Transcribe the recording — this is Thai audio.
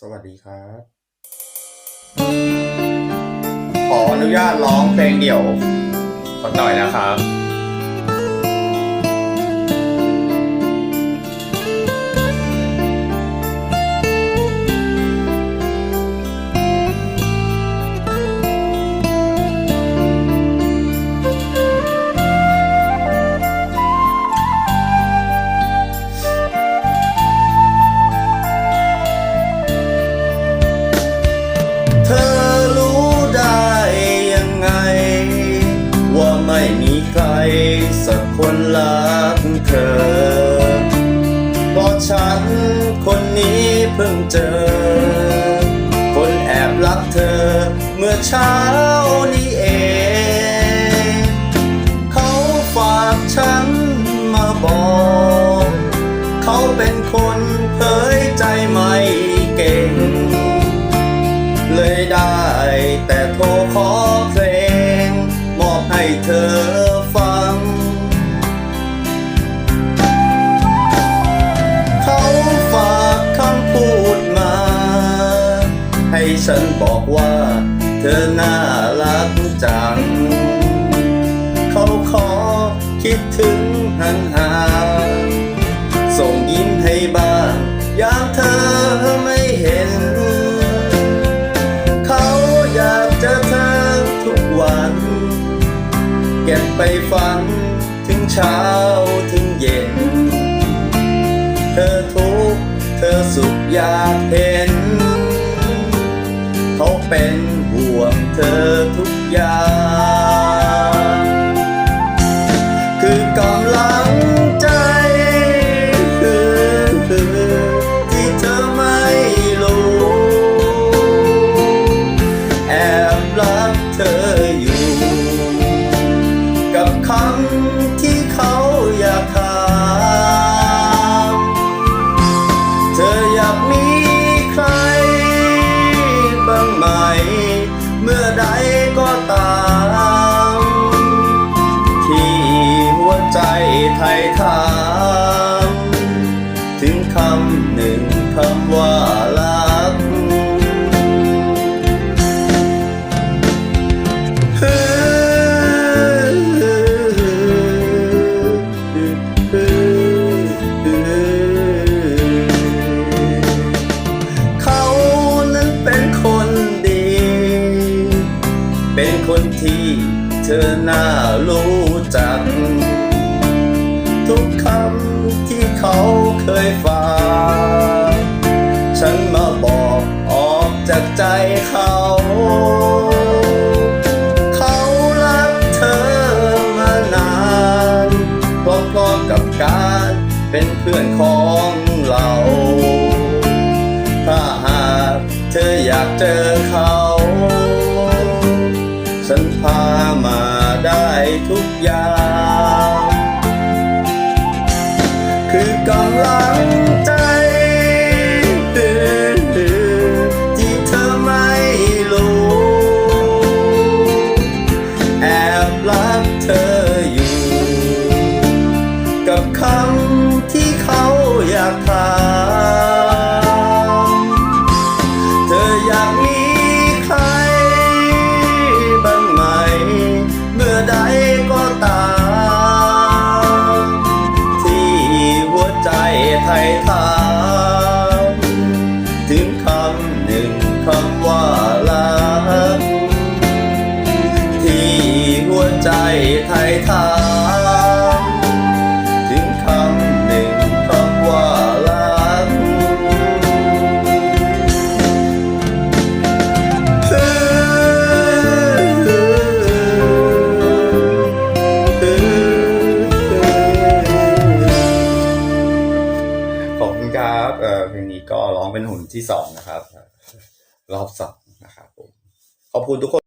สวัสดีครับ ขออนุญาตร้องเพลงเดี่ยวสักหน่อยนะครับ ฉัน คนนี้เพิ่งเจอ คนแอบรักเธอ เมื่อเช้านี้ ฉันบอกว่า เธอน่ารักจัง เขาขอคิดถึงห่างๆส่งยิ้มให้บ้างยามเธอไม่เห็น เขาอยากเจอเธอทุกวัน เก็บไปฝันถึงเช้าถึงเย็น เธอทุกเธอสุขอยากเห็น เป็นห่วงเธอทุกอย่าง เเธอน่ารู้จัก ทุกคำที่เขาเคยฝากฉันมาบอกออกจากใจเขาเขารักเธอมานานพร้อมๆกับการเป็นเพื่อนของเรา ถ้าหากเธออยากเจอเขา ทุ ถึงคำหนึ่งคำว่ารักที่หัวใจไทยทา ครับเอ่อเพลงนี้ก็ร้องเป็นหุ่นที่สองนะครับ รอบสองนะครับผมขอบคุณทุกคน